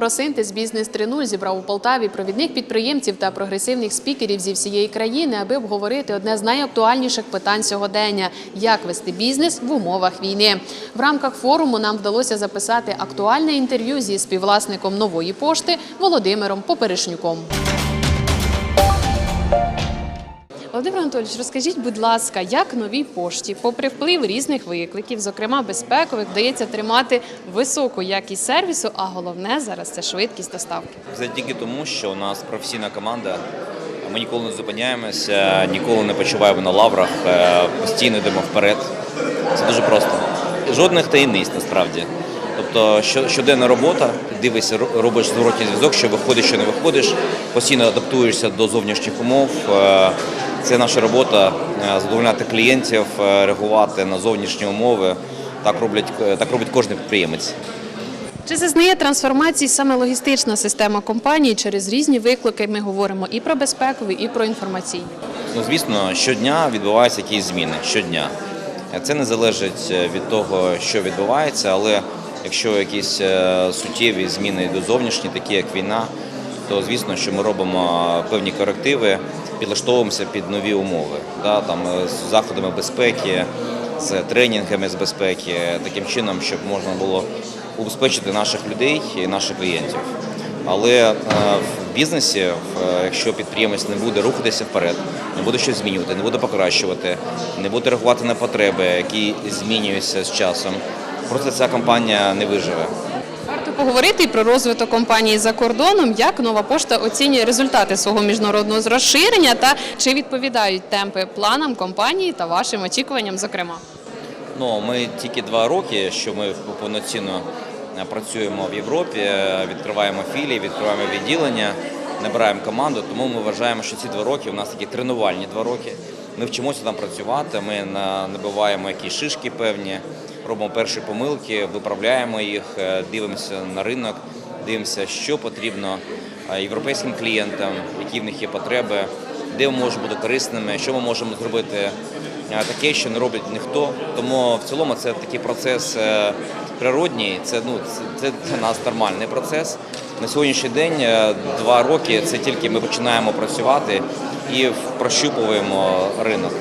про синтез бізнес 3.0 зібрав у Полтаві провідних підприємців та прогресивних спікерів зі всієї країни, аби обговорити одне з найактуальніших питань сьогодення як вести бізнес в умовах війни. В рамках форуму нам вдалося записати актуальне інтерв'ю зі співвласником нової пошти Володимиром Поперешнюком. Володимир Анатолійович, розкажіть, будь ласка, як новій пошті, попри вплив різних викликів, зокрема безпекових, вдається тримати високу якість сервісу, а головне зараз це швидкість доставки. Завдяки тому, що у нас професійна команда. Ми ніколи не зупиняємося, ніколи не почуваємо на лаврах, е, постійно йдемо вперед. Це дуже просто. Жодних таємниць насправді. Тобто щоденна робота, дивишся, робиш зворотній зв'язок, що виходиш, що не виходиш, постійно адаптуєшся до зовнішніх умов. Е, Це наша робота е, задовольняти клієнтів, е, реагувати на зовнішні умови. Так роблять так робить кожен підприємець. Чи зазнає трансформації саме логістична система компанії через різні виклики? Ми говоримо і про безпекові, і про інформаційні. Ну, звісно, щодня відбуваються якісь зміни. Щодня. Це не залежить е, від того, що відбувається, але якщо якісь е, суттєві зміни йдуть зовнішні, такі як війна, то звісно, що ми робимо певні корективи, підлаштовуємося під нові умови. Да, там, е, з заходами безпеки, з тренінгами з безпеки, таким чином, щоб можна було убезпечити наших людей і наших клієнтів. Але е, в бізнесі, е, якщо підприємець не буде рухатися вперед, не буде щось змінювати, не буде покращувати, не буде реагувати на потреби, які змінюються з часом, просто ця компанія не виживе. Поговорити про розвиток компанії за кордоном, як нова пошта оцінює результати свого міжнародного розширення та чи відповідають темпи планам компанії та вашим очікуванням, зокрема. Ну, ми тільки два роки, що ми повноцінно е, працюємо в Європі, е, відкриваємо філії, відкриваємо відділення, набираємо команду. Тому ми вважаємо, що ці два роки у нас такі тренувальні два роки. Ми вчимося там працювати. Ми на- набиваємо якісь шишки певні, робимо перші помилки, виправляємо їх, е, дивимося на ринок, дивимося, що потрібно е, європейським клієнтам, які в них є потреби, де ми можемо бути корисними, що ми можемо зробити е, таке, що не робить ніхто. Тому в цілому це такий процес природній. Це ну це, для нас нормальний процес. На сьогоднішній день два роки це тільки ми починаємо працювати і прощупуємо ринок.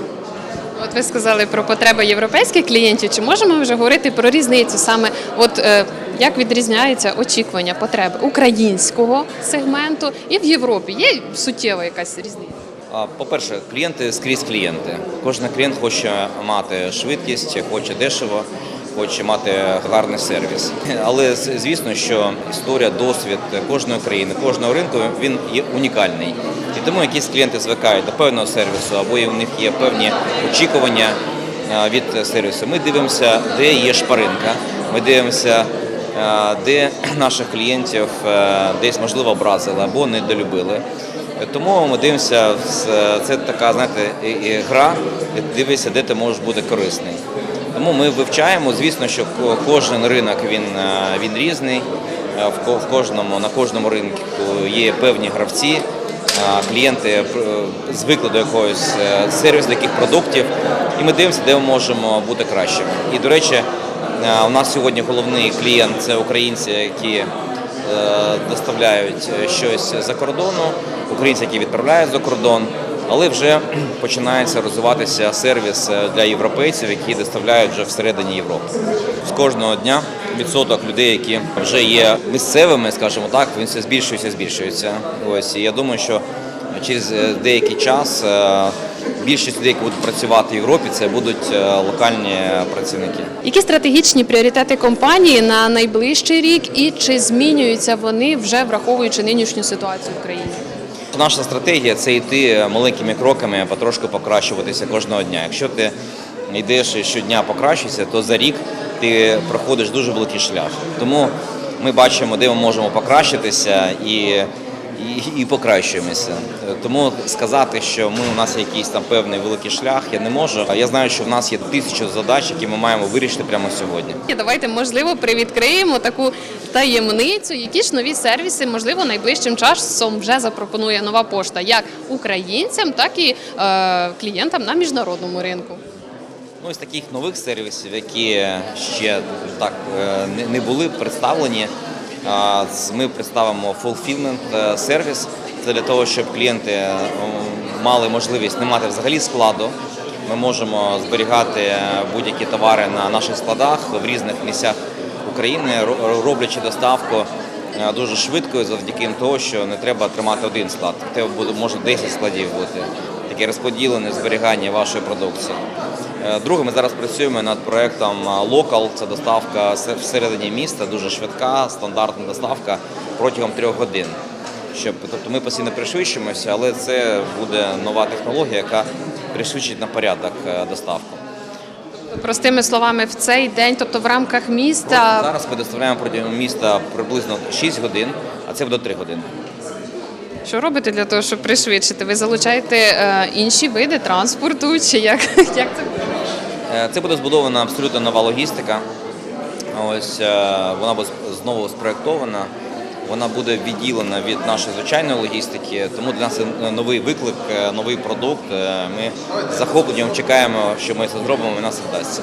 От ви сказали про потреби європейських клієнтів. Чи можемо вже говорити про різницю саме, от е, як відрізняються очікування, потреби українського сегменту і в Європі? Є суттєва якась різниця? По-перше, клієнти скрізь клієнти. Кожен клієнт хоче мати швидкість, хоче дешево, хоче мати гарний сервіс. Але звісно, що історія, досвід кожної країни, кожного ринку він є унікальний. І тому якісь клієнти звикають до певного сервісу, або у них є певні очікування від сервісу. Ми дивимося, де є шпаринка. Ми дивимося, де наших клієнтів е, десь можливо образили або недолюбили. Тому ми дивимося, це така, знаєте, гра, дивишся, де ти можеш бути корисний. Тому ми вивчаємо, звісно, що кожен ринок він, е, він різний. Е, В кожному, на кожному ринку є певні гравці, е, клієнти звикли до якогось сервісу, до яких продуктів, і ми дивимося, де ми можемо бути кращими. І, до речі, у нас сьогодні головний клієнт це українці, які доставляють щось за кордону, українці, які відправляють за кордон, але вже починається розвиватися сервіс е, для європейців, які доставляють вже всередині Європи. З кожного дня відсоток людей, які вже є місцевими, скажімо так, він все збільшується, збільшується. Ось і я думаю, що через е, деякий час е, більшість людей, які будуть працювати в Європі, це будуть локальні працівники. Які стратегічні пріоритети компанії на найближчий рік і чи змінюються вони вже враховуючи нинішню ситуацію в країні? Наша стратегія це йти маленькими кроками, потрошку покращуватися кожного дня. Якщо ти йдеш і щодня покращуєшся, то за рік ти проходиш дуже великий шлях. Тому ми бачимо, де ми можемо покращитися і, і, і покращуємося. Тому сказати, що ми у нас є якийсь там певний великий шлях, я не можу. Я знаю, що в нас є тисячу задач, які ми маємо вирішити прямо сьогодні. І Давайте, можливо, привідкриємо таку таємницю, які ж нові сервіси, можливо, найближчим часом вже запропонує нова пошта як українцям, так і е, клієнтам на міжнародному ринку. Ну, із таких нових сервісів, які ще так е, не- були представлені, А, з- Ми представимо fulfillment е, сервіс. Це для того, щоб клієнти е, мали можливість не мати взагалі складу. Ми можемо зберігати е, будь-які товари на наших складах в різних місцях України, роблячи доставку дуже швидкою завдяки того, що не треба тримати один склад. Буде може 10 складів бути. Таке розподілене зберігання вашої продукції. Е, Друге, ми зараз працюємо над проектом Local. Це доставка всередині міста, дуже швидка, стандартна доставка протягом трьох годин. Щоб, тобто ми постійно пришвидшуємося, але це буде нова технологія, яка пришвидшить на порядок е, доставку. Простими словами, в цей день, тобто в рамках міста, Зараз ми доставляємо протягом міста приблизно 6 годин, а це буде 3 години. що робите для того, щоб пришвидшити? Ви залучаєте е, інші види транспорту, чи як, як це буде? Е, Це буде збудована абсолютно нова логістика. Ось е, вона буде знову спроєктована. Вона буде відділена від нашої звичайної логістики, тому для нас це новий виклик, е, новий продукт. Е, Ми з захопленням чекаємо, що ми це зробимо, і нас вдасться.